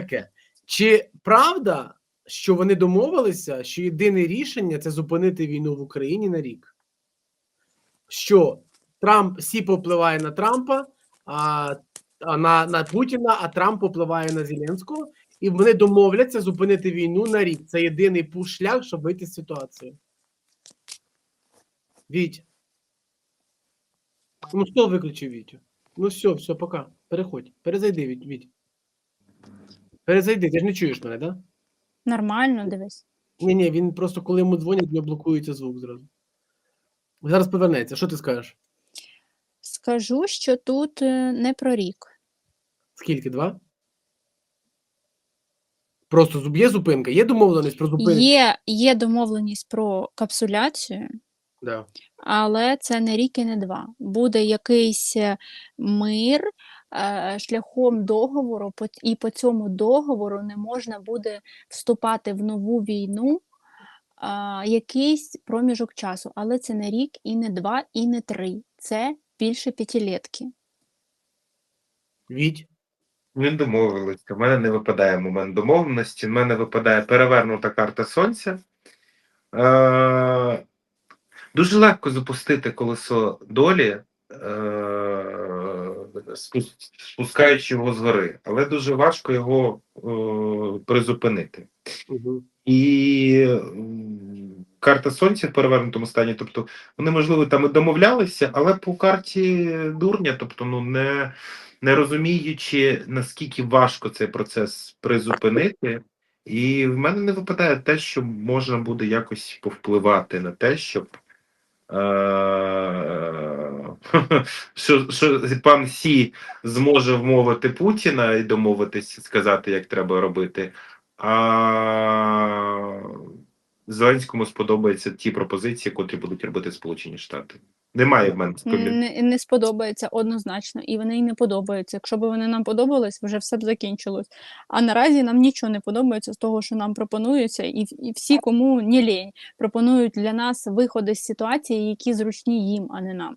таке. Чи правда, що вони домовилися, що єдине рішення це зупинити війну в Україні на рік? Що Трамп всі попливає на Трампа, а, а на, на Путіна, а Трамп попливає на Зеленського, і вони домовляться зупинити війну на рік. Це єдиний пуш шлях, щоб вийти з ситуації. Віть. Ну, стол виключив Вітю. Ну все, все, пока. Переходь. Перезайди, Віть. Перезайди, ти ж не чуєш мене, так? Да? Нормально, дивись. Ні, ні, він просто коли йому дзвонять, не блокується звук зразу. Зараз повернеться. Що ти скажеш? Скажу, що тут е, не про рік. Скільки? Два? Просто зуб- є зупинка, є домовленість про зупинку? Є, є домовленість про капсуляцію, Да. але це не рік і не два. Буде якийсь е, мир шляхом договору, і по цьому договору не можна буде вступати в нову війну якийсь проміжок часу. Але це не рік, і не два, і не три. Це більше п'ятилетки. Віть. Ми домовилися. У мене не випадає момент домовленості. У мене випадає перевернута карта сонця. Е, дуже легко запустити колесо долі, е, спускаючи його згори, але дуже важко його е, призупинити. Угу. І карта сонця в перевернутому стані, тобто вони, можливо, там і домовлялися, але по карті дурня, тобто, ну не, не розуміючи, наскільки важко цей процес призупинити. І в мене не випадає те, що можна буде якось повпливати на те, щоб е- що, що пан Сі зможе вмовити Путіна і домовитись, сказати, як треба робити. А Зеленському сподобаються ті пропозиції, котрі будуть робити Сполучені Штати. Немає в мене Не, не сподобається однозначно, і вони й не подобаються. Якщо б вони нам подобались, вже все б закінчилось. А наразі нам нічого не подобається з того, що нам пропонується, і, і всі, кому не лінь, пропонують для нас виходи з ситуації, які зручні їм, а не нам.